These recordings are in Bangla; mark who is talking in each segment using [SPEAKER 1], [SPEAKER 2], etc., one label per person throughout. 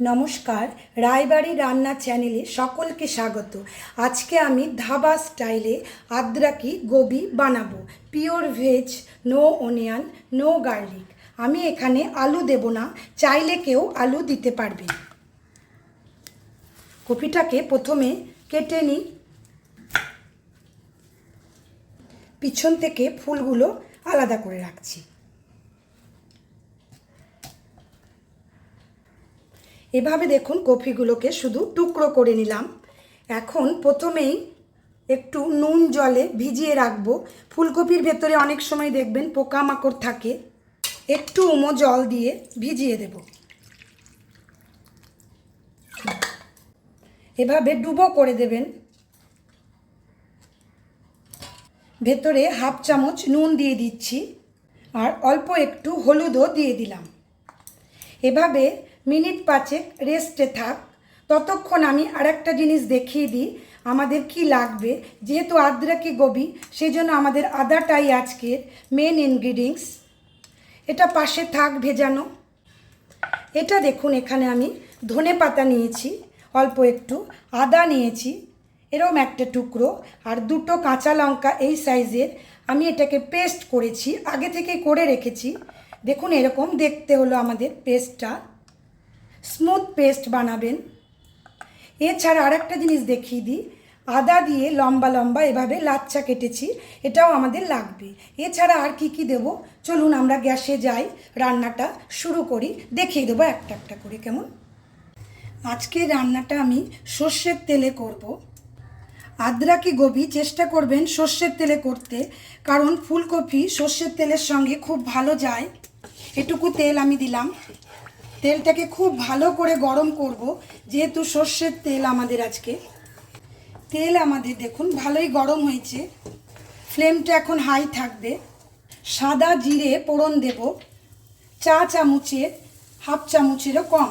[SPEAKER 1] নমস্কার, রায়বাড়ি রান্না চ্যানেলে সকলকে স্বাগত। আজকে আমি ধাবা স্টাইলে আদ্রাকি গোবি বানাবো। Pure veg, no onion, no garlic. আমি এখানে আলু দেব না, চাইলে কেউ আলু দিতে পারবে। কপিটাকে প্রথমে কেটে নিই। পিছন থেকে ফুলগুলো আলাদা করে রাখছি। এভাবে দেখুন কফিগুলোকে শুধু টুকরো করে নিলাম। এখন প্রথমেই একটু নুন জলে ভিজিয়ে রাখব। ফুলকপির ভেতরে অনেক সময় দেখবেন পোকামাকড় থাকে। একটু উমো জল দিয়ে ভিজিয়ে দেব। এভাবে ডুবো করে দেবেন। ভেতরে হাফ চামচ নুন দিয়ে দিচ্ছি। আর অল্প একটু হলুদও দিয়ে দিলাম। এভাবে মিনিট পাঁচেক রেস্টে থাক। ততক্ষণ আমি আরেকটা জিনিস দেখিয়ে দিই, আমাদের কি লাগবে। যেহেতু আদ্রাকি সেই জন্য আমাদের আদাটাই আজকের মেন ইনগ্রিডিয়েন্টস এটা পাশে থাক ভেজানো। এটা দেখুন, এখানে আমি ধনে পাতা নিয়েছি, অল্প একটু আদা নিয়েছি এরকম একটা টুকরো। আর দুটো কাঁচা লঙ্কা এই সাইজের আমি এটাকে পেস্ট করেছি, আগে থেকে করে রেখেছি। দেখুন, এরকম দেখতে হলো আমাদের পেস্টটা স্মুথ পেস্ট বানাবেন। এছাড়া আরেকটা জিনিস দেখিয়ে দিই, আদা দিয়ে লম্বা লম্বা এভাবে লাচ্চা কেটেছি, এটাও আমাদের লাগবে। এছাড়া আর কি কি দেব? চলুন আমরা গ্যাসে যাই, রান্নাটা শুরু করি, দেখিয়ে দেবো একটা একটা করে কেমন। আজকে রান্নাটা আমি সর্ষের তেলে করব। আদ্রাকি গোবি? চেষ্টা করবেন সর্ষের তেলে করতে, কারণ ফুলকপি সর্ষের তেলের সঙ্গে খুব ভালো যায়। এটুকু তেল আমি দিলাম। তেলটাকে খুব ভালো করে গরম করব, যেহেতু সর্ষের তেল আমাদের আজকে। তেল আমাদের দেখুন, ভালোই গরম হয়েছে। ফ্লেমটা এখন হাই থাকবে। সাদা জিরে পোড়ন দেব। চা চামচের হাফ চামচেরও কম।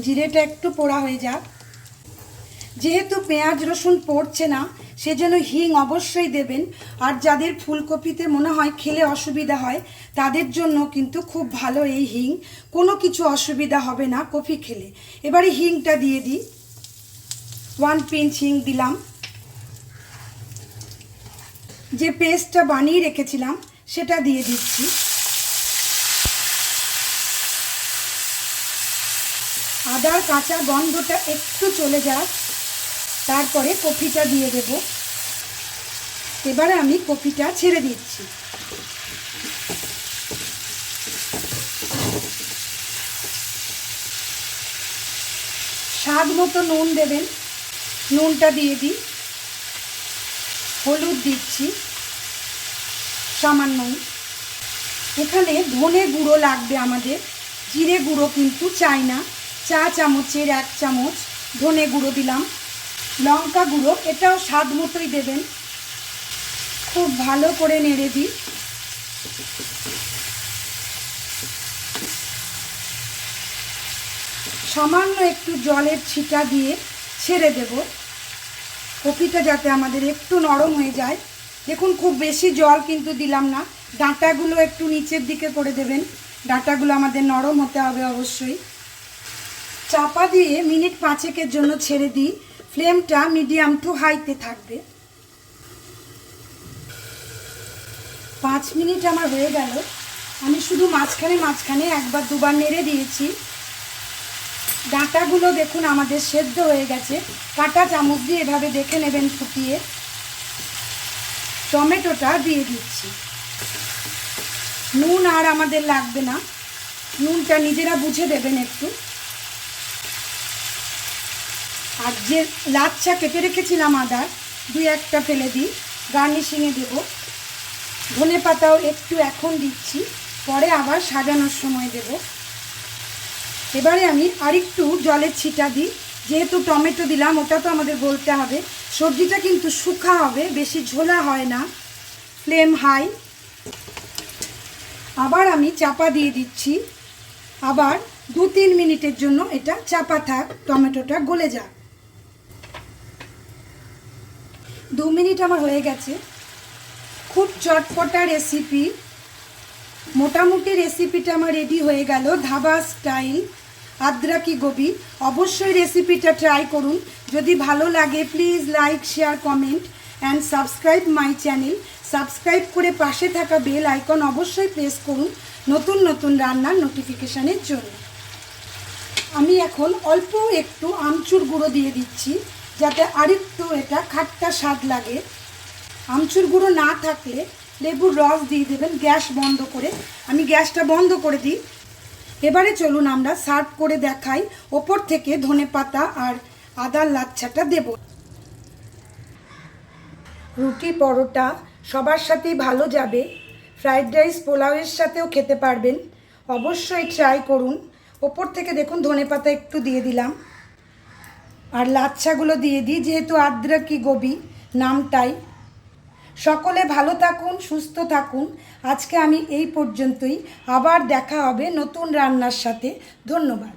[SPEAKER 1] জিরেটা একটু পোড়া হয়ে যাক। যেহেতু পেঁয়াজ রসুন পড়ছে না সেজন্য হিং অবশ্যই দেবেন। আর যাদের ফুলকপিতে মনে হয় খেলে অসুবিধা হয়, তাদের জন্য কিন্তু খুব ভালো এই হিং। কোনো কিছু অসুবিধা হবে না কফি খেলে। এবারে হিংটা দিয়ে দিই। ওয়ান পিঞ্চ হিং দিলাম। যে পেস্টটা বানিয়ে রেখেছিলাম, সেটা দিয়ে দিচ্ছি। আদার কাঁচা গন্ধটা একটু চলে যাক। তারপরে কফিটা দিয়ে দেব। এবারে আমি কফিটা ছেড়ে দিচ্ছি। স্বাদ মতো নুন দেবেন। নুনটা দিয়ে দিই। হলুদ দিচ্ছি। সামান্য এখানে ধনে গুঁড়ো লাগবে আমাদের। জিরে গুঁড়ো কিন্তু চাই না। চা চামচের এক চামচ ধনে গুঁড়ো দিলাম। লঙ্কা গুঁড়ো, এটাও স্বাদ মতোই দেবেন। খুব ভালো করে নেড়ে দিই সামান্য একটু জলের ছিটা দিয়ে ছেড়ে দেব। কপিটা যাতে আমাদের একটু নরম হয়ে যায়। দেখুন, খুব বেশি জল কিন্তু দিলাম না। ডাঁটাগুলো একটু নিচের দিকে করে দেবেন। ডাঁটাগুলো আমাদের নরম হতে হবে অবশ্যই। চাপা দিয়ে মিনিট পাঁচেকের জন্য ছেড়ে দিই। ফ্লেমটা মিডিয়াম টু হাইতে থাকবে। পাঁচ মিনিট আমার হয়ে গেল। আমি শুধু মাঝখানে মাঝখানে একবার দুবার নেড়ে দিয়েছি। ডাঁটাগুলো দেখুন আমাদের সেদ্ধ হয়ে গেছে। কাটা চামচ দিয়ে এভাবে দেখে নেবেন ফুটিয়ে। টমেটোটা দিয়ে দিচ্ছি। নুন আর আমাদের লাগবে না। নুনটা নিজেরা বুঝে দেবেন একটু। আর যে লাচ্ছা কেটে রেখেছিলাম আদার দুই একটা ফেলে দিই, গার্নিশিংয়ে দেব। ধনে পাতাও একটু এখন দিচ্ছি, পরে আবার সাজানোর সময় দেব। এবারে আমি আরেকটু জলের ছিটা দিই, যেহেতু টমেটো দিলাম, ওটা তো আমাদের বলতে হবে। সবজিটা কিন্তু শুকা হবে, বেশি ঝোলা হয় না। Flame high. আবার আমি চাপা দিয়ে দিচ্ছি। আবার দু তিন মিনিটের জন্য এটা চাপা থাক, টমেটোটা গলে যাক। দু মিনিট আমার হয়ে গেছে। খুব চটপটা রেসিপি মোটামুটি রেসিপিটা আমার রেডি হয়ে গেল, ধাবা স্টাইল আদ্রাকি গোবি। অবশ্যই রেসিপিটা ট্রাই করুন। যদি ভালো লাগে please like share comment and subscribe my channel subscribe করে পাশে থাকা বেল আইকন অবশ্যই প্রেস করুন নতুন নতুন রান্নার নোটিফিকেশানের জন্য। আমি এখন অল্প একটু আমচুর গুঁড়ো দিয়ে দিচ্ছি। যাতে আরেকটু এটা খাট্টা স্বাদ লাগে। আমচুর গুঁড়ো না থাকলে লেবুর রস দিয়ে দেবেন গ্যাস বন্ধ করে। আমি গ্যাসটা বন্ধ করে দিই। এবারে চলুন আমরা সার্ভ করে দেখাই। ওপর থেকে ধনে পাতা আর আদার লাচ্ছাটা দেব। রুটি পরোটা সবার সাথেই ভালো যাবে। ফ্রাইড রাইস পোলাওয়ের সাথেও খেতে পারবেন। অবশ্যই ট্রাই করুন। ওপর থেকে দেখুন ধনে পাতা একটু দিয়ে দিলাম। আর লাচ্ছাগুলো দিয়ে দিই, যেহেতু আদ্রাকি গবি নামটাই সকলে ভালো থাকুন, সুস্থ থাকুন। আজকে আমি এই পর্যন্তই। আবার দেখা হবে নতুন রান্নার সাথে। ধন্যবাদ।